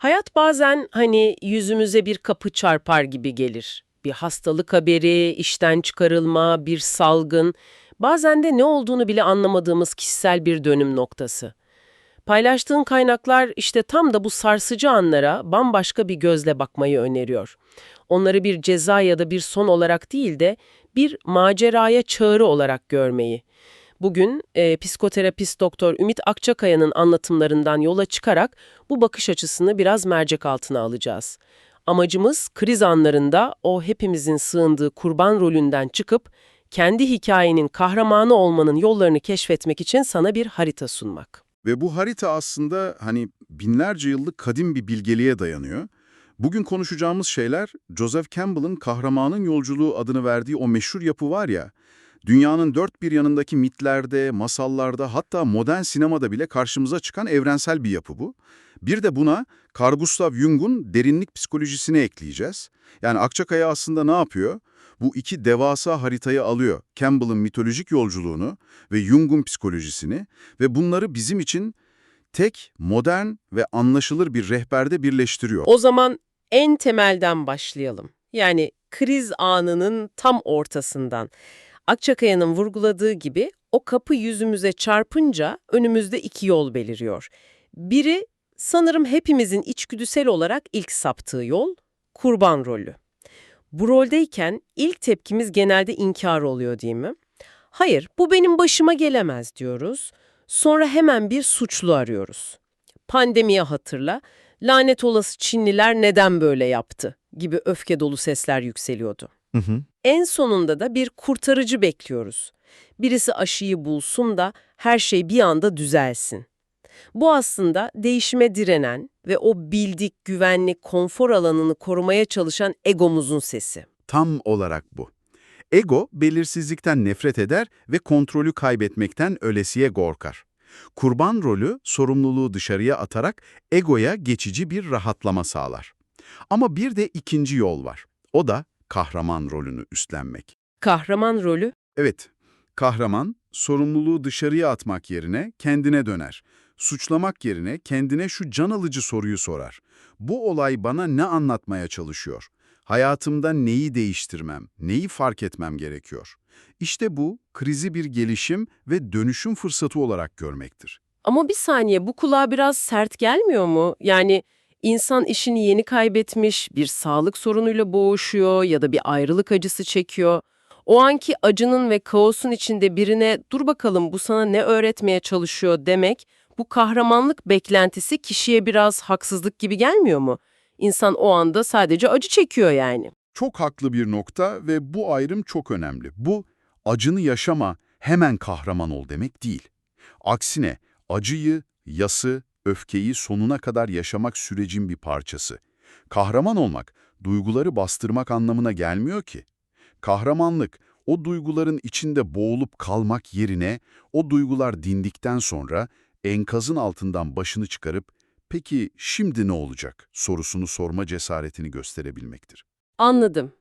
Hayat bazen hani yüzümüze bir kapı çarpar gibi gelir. Bir hastalık haberi, işten çıkarılma, bir salgın, bazen de ne olduğunu bile anlamadığımız kişisel bir dönüm noktası. Paylaştığın kaynaklar işte tam da bu sarsıcı anlara bambaşka bir gözle bakmayı öneriyor. Onları bir ceza ya da bir son olarak değil de bir maceraya çağrı olarak görmeyi. Bugün e, psikoterapist doktor Ümit Akçakaya'nın anlatımlarından yola çıkarak bu bakış açısını biraz mercek altına alacağız. Amacımız kriz anlarında o hepimizin sığındığı kurban rolünden çıkıp kendi hikayenin kahramanı olmanın yollarını keşfetmek için sana bir harita sunmak. Ve bu harita aslında hani binlerce yıllık kadim bir bilgeliğe dayanıyor. Bugün konuşacağımız şeyler Joseph Campbell'ın Kahramanın Yolculuğu adını verdiği o meşhur yapı var ya, dünyanın dört bir yanındaki mitlerde, masallarda hatta modern sinemada bile karşımıza çıkan evrensel bir yapı bu. Bir de buna Carl Gustav Jung'un derinlik psikolojisini ekleyeceğiz. Yani Akçakaya aslında ne yapıyor? Bu iki devasa haritayı alıyor. Campbell'ın mitolojik yolculuğunu ve Jung'un psikolojisini ve bunları bizim için tek, modern ve anlaşılır bir rehberde birleştiriyor. O zaman en temelden başlayalım. Yani kriz anının tam ortasından. Akçakaya'nın vurguladığı gibi o kapı yüzümüze çarpınca önümüzde iki yol beliriyor. Biri sanırım hepimizin içgüdüsel olarak ilk saptığı yol, kurban rolü. Bu roldeyken ilk tepkimiz genelde inkar oluyor değil mi? Hayır, bu benim başıma gelemez diyoruz. Sonra hemen bir suçlu arıyoruz. Pandemiye hatırla, lanet olası Çinliler neden böyle yaptı gibi öfke dolu sesler yükseliyordu. Hı hı. En sonunda da bir kurtarıcı bekliyoruz. Birisi aşıyı bulsun da her şey bir anda düzelsin. Bu aslında değişime direnen ve o bildik, güvenlik, konfor alanını korumaya çalışan egomuzun sesi. Tam olarak bu. Ego, belirsizlikten nefret eder ve kontrolü kaybetmekten ölesiye korkar. Kurban rolü, sorumluluğu dışarıya atarak egoya geçici bir rahatlama sağlar. Ama bir de ikinci yol var. O da kahraman rolünü üstlenmek. Kahraman rolü Evet, kahraman, sorumluluğu dışarıya atmak yerine kendine döner. Suçlamak yerine kendine şu can alıcı soruyu sorar. Bu olay bana ne anlatmaya çalışıyor? Hayatımda neyi değiştirmem, neyi fark etmem gerekiyor? İşte bu, krizi bir gelişim ve dönüşüm fırsatı olarak görmektir. Ama bir saniye bu kulağa biraz sert gelmiyor mu? Yani insan işini yeni kaybetmiş, bir sağlık sorunuyla boğuşuyor ya da bir ayrılık acısı çekiyor. O anki acının ve kaosun içinde birine dur bakalım bu sana ne öğretmeye çalışıyor demek, bu kahramanlık beklentisi kişiye biraz haksızlık gibi gelmiyor mu? İnsan o anda sadece acı çekiyor yani. Çok haklı bir nokta ve bu ayrım çok önemli. Bu, acını yaşama, hemen kahraman ol demek değil. Aksine, acıyı, yası, öfkeyi sonuna kadar yaşamak sürecin bir parçası. Kahraman olmak, duyguları bastırmak anlamına gelmiyor ki. Kahramanlık, o duyguların içinde boğulup kalmak yerine, o duygular dindikten sonra enkazın altından başını çıkarıp, peki şimdi ne olacak sorusunu sorma cesaretini gösterebilmektir. Anladım.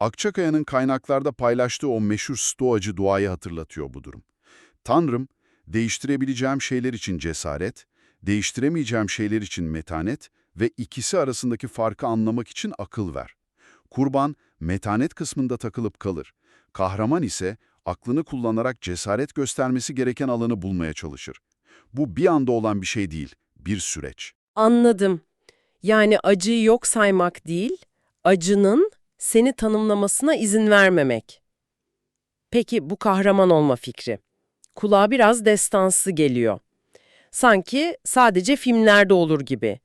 Akçakaya'nın kaynaklarda paylaştığı o meşhur stoacı duayı hatırlatıyor bu durum. Tanrım, değiştirebileceğim şeyler için cesaret, değiştiremeyeceğim şeyler için metanet ve ikisi arasındaki farkı anlamak için akıl ver. Kurban, metanet kısmında takılıp kalır. Kahraman ise aklını kullanarak cesaret göstermesi gereken alanı bulmaya çalışır. Bu bir anda olan bir şey değil, bir süreç. Anladım. Yani acıyı yok saymak değil, acının seni tanımlamasına izin vermemek. Peki bu kahraman olma fikri. Kulağa biraz destansı geliyor. Sanki sadece filmlerde olur gibi.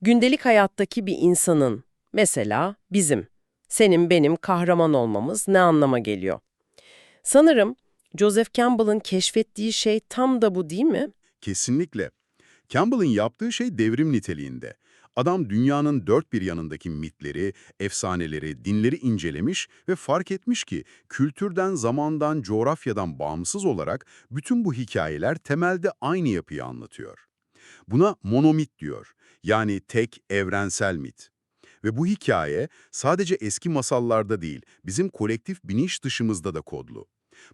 Gündelik hayattaki bir insanın, mesela bizim, senin benim kahraman olmamız ne anlama geliyor? Sanırım Joseph Campbell'ın keşfettiği şey tam da bu değil mi? Kesinlikle. Campbell'ın yaptığı şey devrim niteliğinde. Adam dünyanın dört bir yanındaki mitleri, efsaneleri, dinleri incelemiş ve fark etmiş ki kültürden, zamandan, coğrafyadan bağımsız olarak bütün bu hikayeler temelde aynı yapıyı anlatıyor. Buna monomit diyor. Yani tek evrensel mit. Ve bu hikaye sadece eski masallarda değil, bizim kolektif bilinç dışımızda da kodlu.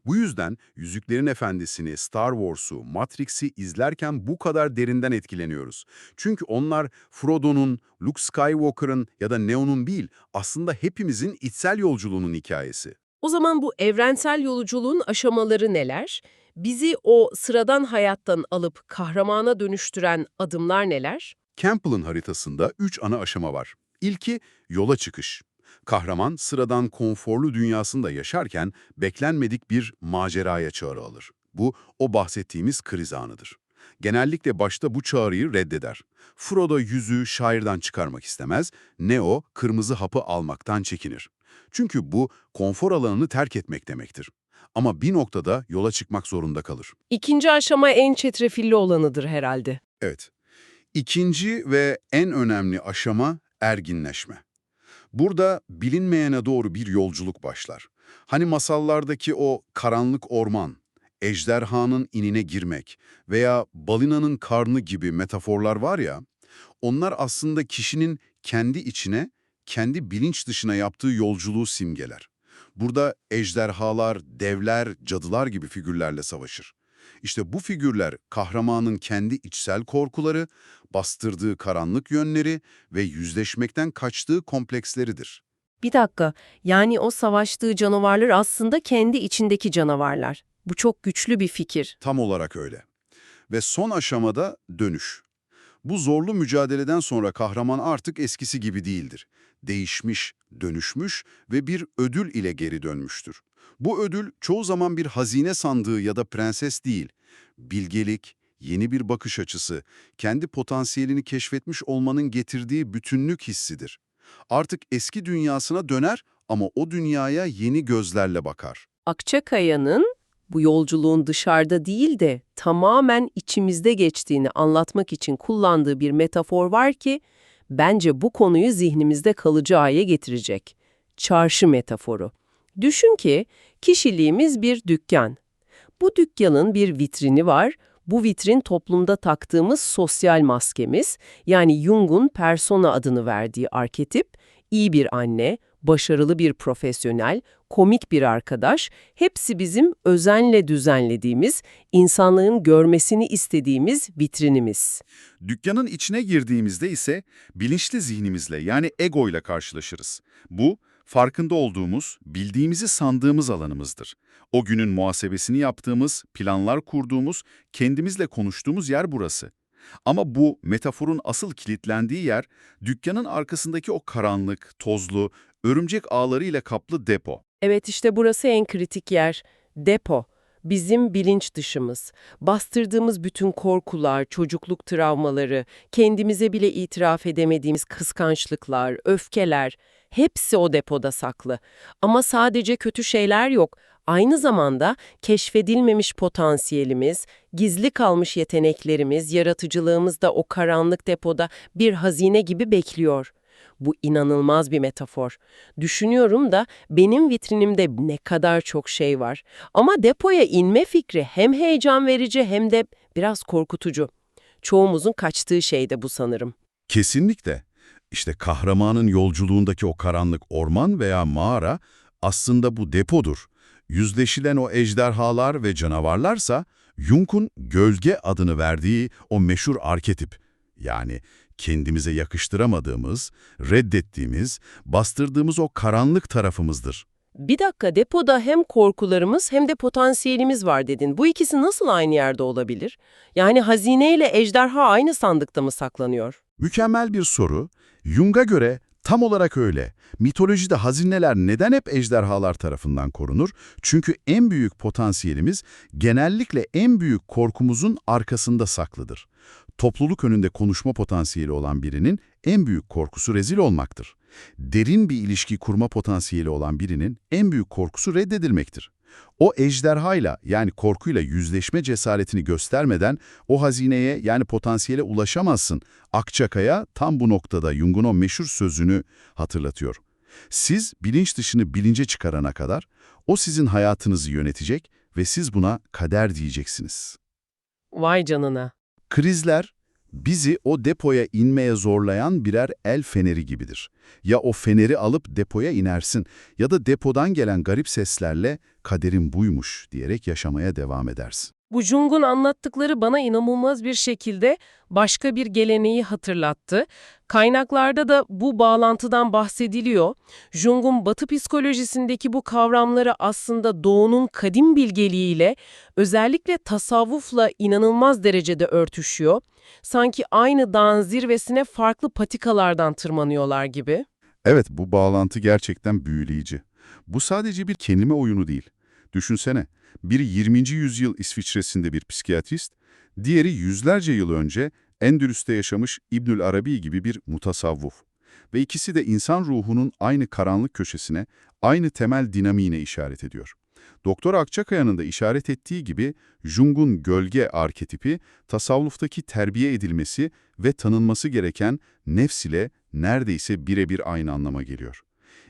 Bu yüzden Yüzüklerin Efendisi'ni, Star Wars'u, Matrix'i izlerken bu kadar derinden etkileniyoruz. Çünkü onlar Frodo'nun, Luke Skywalker'ın ya da Neo'nun değil, aslında hepimizin içsel yolculuğunun hikayesi. O zaman bu evrensel yolculuğun aşamaları neler? Bizi o sıradan hayattan alıp kahramana dönüştüren adımlar neler? Campbell'ın haritasında üç ana aşama var. İlki yola çıkış. Kahraman sıradan konforlu dünyasında yaşarken beklenmedik bir maceraya çağrı alır. Bu o bahsettiğimiz kriz anıdır. Genellikle başta bu çağrıyı reddeder. Frodo yüzüğü şairden çıkarmak istemez, Neo kırmızı hapı almaktan çekinir. Çünkü bu konfor alanını terk etmek demektir. Ama bir noktada yola çıkmak zorunda kalır. İkinci aşama en çetrefilli olanıdır herhalde. Evet. İkinci ve en önemli aşama erginleşme. Burada bilinmeyene doğru bir yolculuk başlar. Hani masallardaki o karanlık orman, ejderhanın inine girmek veya balinanın karnı gibi metaforlar var ya, onlar aslında kişinin kendi içine, kendi bilinç dışına yaptığı yolculuğu simgeler. Burada ejderhalar, devler, cadılar gibi figürlerle savaşır. İşte bu figürler kahramanın kendi içsel korkuları, bastırdığı karanlık yönleri ve yüzleşmekten kaçtığı kompleksleridir. Bir dakika, yani o savaştığı canavarlar aslında kendi içindeki canavarlar. Bu çok güçlü bir fikir. Tam olarak öyle. Ve son aşamada dönüş. Bu zorlu mücadeleden sonra kahraman artık eskisi gibi değildir. Değişmiş, dönüşmüş ve bir ödül ile geri dönmüştür. Bu ödül çoğu zaman bir hazine sandığı ya da prenses değil. Bilgelik, yeni bir bakış açısı, kendi potansiyelini keşfetmiş olmanın getirdiği bütünlük hissidir. Artık eski dünyasına döner ama o dünyaya yeni gözlerle bakar. Akçakaya'nın bu yolculuğun dışarıda değil de tamamen içimizde geçtiğini anlatmak için kullandığı bir metafor var ki bence bu konuyu zihnimizde kalıcı hale getirecek. Çarşı metaforu. Düşün ki kişiliğimiz bir dükkan. Bu dükkanın bir vitrini var. Bu vitrin toplumda taktığımız sosyal maskemiz, yani Jung'un persona adını verdiği arketip, iyi bir anne, başarılı bir profesyonel, komik bir arkadaş, hepsi bizim özenle düzenlediğimiz, insanlığın görmesini istediğimiz vitrinimiz. Dükkanın içine girdiğimizde ise bilinçli zihnimizle yani ego ile karşılaşırız. Bu, farkında olduğumuz, bildiğimizi sandığımız alanımızdır. O günün muhasebesini yaptığımız, planlar kurduğumuz, kendimizle konuştuğumuz yer burası. Ama bu metaforun asıl kilitlendiği yer, dükkanın arkasındaki o karanlık, tozlu, örümcek ağlarıyla kaplı depo. Evet işte burası en kritik yer. Depo. Bizim bilinç dışımız. Bastırdığımız bütün korkular, çocukluk travmaları, kendimize bile itiraf edemediğimiz kıskançlıklar, öfkeler hepsi o depoda saklı. Ama sadece kötü şeyler yok. Aynı zamanda keşfedilmemiş potansiyelimiz, gizli kalmış yeteneklerimiz, yaratıcılığımız da o karanlık depoda bir hazine gibi bekliyor. Bu inanılmaz bir metafor. Düşünüyorum da benim vitrinimde ne kadar çok şey var. Ama depoya inme fikri hem heyecan verici hem de biraz korkutucu. Çoğumuzun kaçtığı şey de bu sanırım. Kesinlikle. İşte kahramanın yolculuğundaki o karanlık orman veya mağara aslında bu depodur. Yüzleşilen o ejderhalar ve canavarlarsa Jung'un gölge adını verdiği o meşhur arketip. Yani kendimize yakıştıramadığımız, reddettiğimiz, bastırdığımız o karanlık tarafımızdır. Bir dakika depoda hem korkularımız hem de potansiyelimiz var dedin. Bu ikisi nasıl aynı yerde olabilir? Yani hazineyle ejderha aynı sandıkta mı saklanıyor? Mükemmel bir soru. Jung'a göre tam olarak öyle. Mitolojide hazineler neden hep ejderhalar tarafından korunur? Çünkü en büyük potansiyelimiz genellikle en büyük korkumuzun arkasında saklıdır. Topluluk önünde konuşma potansiyeli olan birinin en büyük korkusu rezil olmaktır. Derin bir ilişki kurma potansiyeli olan birinin en büyük korkusu reddedilmektir. O ejderhayla yani korkuyla yüzleşme cesaretini göstermeden o hazineye yani potansiyele ulaşamazsın. Akçakaya tam bu noktada Jung'un o meşhur sözünü hatırlatıyor. Siz bilinç dışını bilince çıkarana kadar o sizin hayatınızı yönetecek ve siz buna kader diyeceksiniz. Vay canına. Krizler, Bizi o depoya inmeye zorlayan birer el feneri gibidir. Ya o feneri alıp depoya inersin ya da depodan gelen garip seslerle kaderin buymuş diyerek yaşamaya devam edersin. Bu Jung'un anlattıkları bana inanılmaz bir şekilde başka bir geleneği hatırlattı. Kaynaklarda da bu bağlantıdan bahsediliyor. Jung'un Batı psikolojisindeki bu kavramları aslında Doğu'nun kadim bilgeliğiyle, özellikle tasavvufla inanılmaz derecede örtüşüyor. Sanki aynı dağın zirvesine farklı patikalardan tırmanıyorlar gibi. Evet, bu bağlantı gerçekten büyüleyici. Bu sadece bir kelime oyunu değil. Düşünsene, biri 20. yüzyıl İsviçre'sinde bir psikiyatrist, diğeri yüzlerce yıl önce Endülüs'te yaşamış İbnül Arabi gibi bir mutasavvuf. Ve ikisi de insan ruhunun aynı karanlık köşesine, aynı temel dinamiğine işaret ediyor. Doktor Akçakaya'nın da işaret ettiği gibi Jung'un gölge arketipi, tasavvuftaki terbiye edilmesi ve tanınması gereken nefs ile neredeyse birebir aynı anlama geliyor.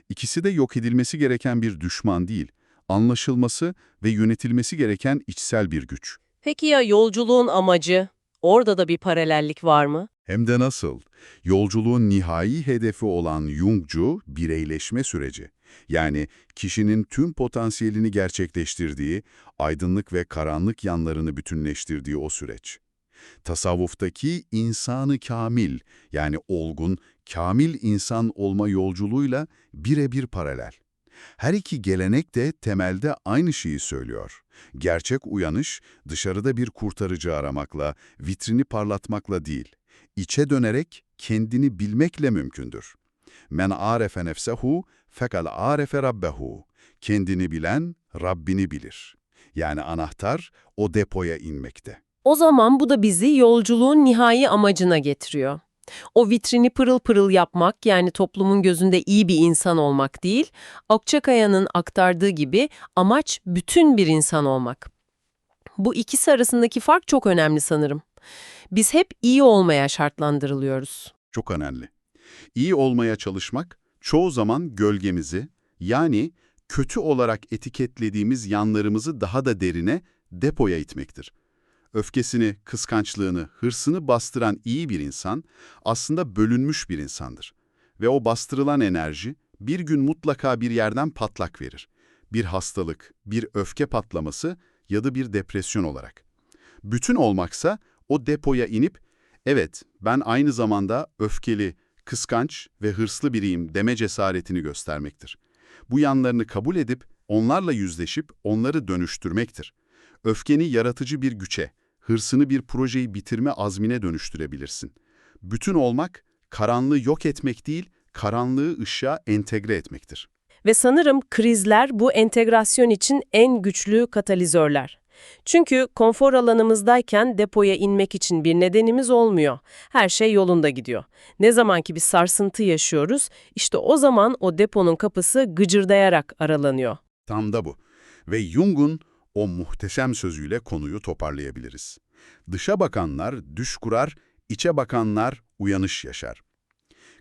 İkisi de yok edilmesi gereken bir düşman değil, anlaşılması ve yönetilmesi gereken içsel bir güç. Peki ya yolculuğun amacı? Orada da bir paralellik var mı? Hem de nasıl? Yolculuğun nihai hedefi olan Jungcu bireyleşme süreci. Yani kişinin tüm potansiyelini gerçekleştirdiği, aydınlık ve karanlık yanlarını bütünleştirdiği o süreç. Tasavvuftaki insanı kamil, yani olgun, kamil insan olma yolculuğuyla birebir paralel. Her iki gelenek de temelde aynı şeyi söylüyor. Gerçek uyanış, dışarıda bir kurtarıcı aramakla, vitrini parlatmakla değil, içe dönerek kendini bilmekle mümkündür. Men arefe nefsehu fekal arefe rabbehu. Kendini bilen Rabbini bilir. Yani anahtar o depoya inmekte. O zaman bu da bizi yolculuğun nihai amacına getiriyor. O vitrini pırıl pırıl yapmak yani toplumun gözünde iyi bir insan olmak değil, Akçakaya'nın aktardığı gibi amaç bütün bir insan olmak. Bu ikisi arasındaki fark çok önemli sanırım. Biz hep iyi olmaya şartlandırılıyoruz. Çok önemli. İyi olmaya çalışmak çoğu zaman gölgemizi yani kötü olarak etiketlediğimiz yanlarımızı daha da derine depoya itmektir. Öfkesini, kıskançlığını, hırsını bastıran iyi bir insan aslında bölünmüş bir insandır. Ve o bastırılan enerji bir gün mutlaka bir yerden patlak verir. Bir hastalık, bir öfke patlaması ya da bir depresyon olarak. Bütün olmaksa o depoya inip, evet ben aynı zamanda öfkeli, kıskanç ve hırslı biriyim deme cesaretini göstermektir. Bu yanlarını kabul edip, onlarla yüzleşip onları dönüştürmektir. Öfkeni yaratıcı bir güçe, hırsını bir projeyi bitirme azmine dönüştürebilirsin. Bütün olmak, karanlığı yok etmek değil, karanlığı ışığa entegre etmektir. Ve sanırım krizler bu entegrasyon için en güçlü katalizörler. Çünkü konfor alanımızdayken depoya inmek için bir nedenimiz olmuyor. Her şey yolunda gidiyor. Ne zaman ki bir sarsıntı yaşıyoruz, işte o zaman o deponun kapısı gıcırdayarak aralanıyor. Tam da bu. Ve Jung'un o muhteşem sözüyle konuyu toparlayabiliriz. Dışa bakanlar düş kurar, içe bakanlar uyanış yaşar.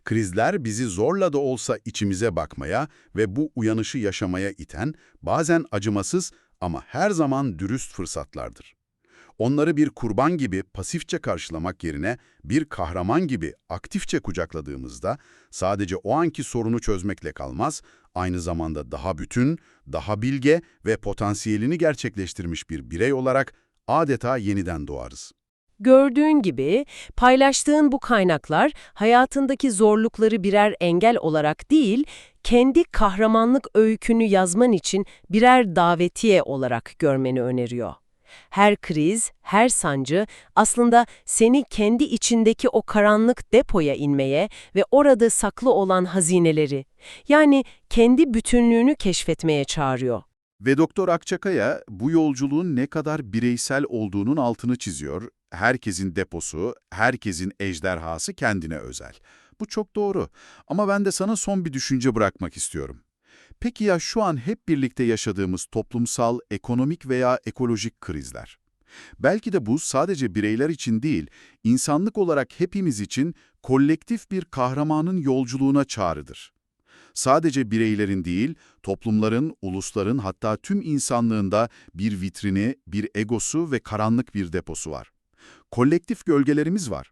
Krizler bizi zorla da olsa içimize bakmaya ve bu uyanışı yaşamaya iten, bazen acımasız ama her zaman dürüst fırsatlardır. Onları bir kurban gibi pasifçe karşılamak yerine bir kahraman gibi aktifçe kucakladığımızda sadece o anki sorunu çözmekle kalmaz, aynı zamanda daha bütün, daha bilge ve potansiyelini gerçekleştirmiş bir birey olarak adeta yeniden doğarız. Gördüğün gibi paylaştığın bu kaynaklar hayatındaki zorlukları birer engel olarak değil, kendi kahramanlık öykünü yazman için birer davetiye olarak görmeni öneriyor. Her kriz, her sancı aslında seni kendi içindeki o karanlık depoya inmeye ve orada saklı olan hazineleri, yani kendi bütünlüğünü keşfetmeye çağırıyor. Ve Doktor Akçakaya bu yolculuğun ne kadar bireysel olduğunun altını çiziyor. Herkesin deposu, herkesin ejderhası kendine özel. Bu çok doğru. Ama ben de sana son bir düşünce bırakmak istiyorum. Peki ya şu an hep birlikte yaşadığımız toplumsal, ekonomik veya ekolojik krizler? Belki de bu sadece bireyler için değil, insanlık olarak hepimiz için kolektif bir kahramanın yolculuğuna çağrıdır. Sadece bireylerin değil, toplumların, ulusların hatta tüm insanlığında bir vitrini, bir egosu ve karanlık bir deposu var. Kolektif gölgelerimiz var.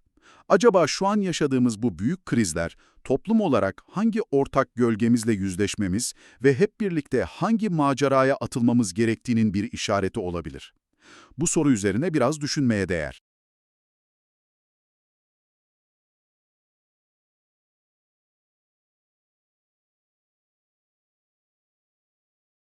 Acaba şu an yaşadığımız bu büyük krizler toplum olarak hangi ortak gölgemizle yüzleşmemiz ve hep birlikte hangi maceraya atılmamız gerektiğinin bir işareti olabilir? Bu soru üzerine biraz düşünmeye değer.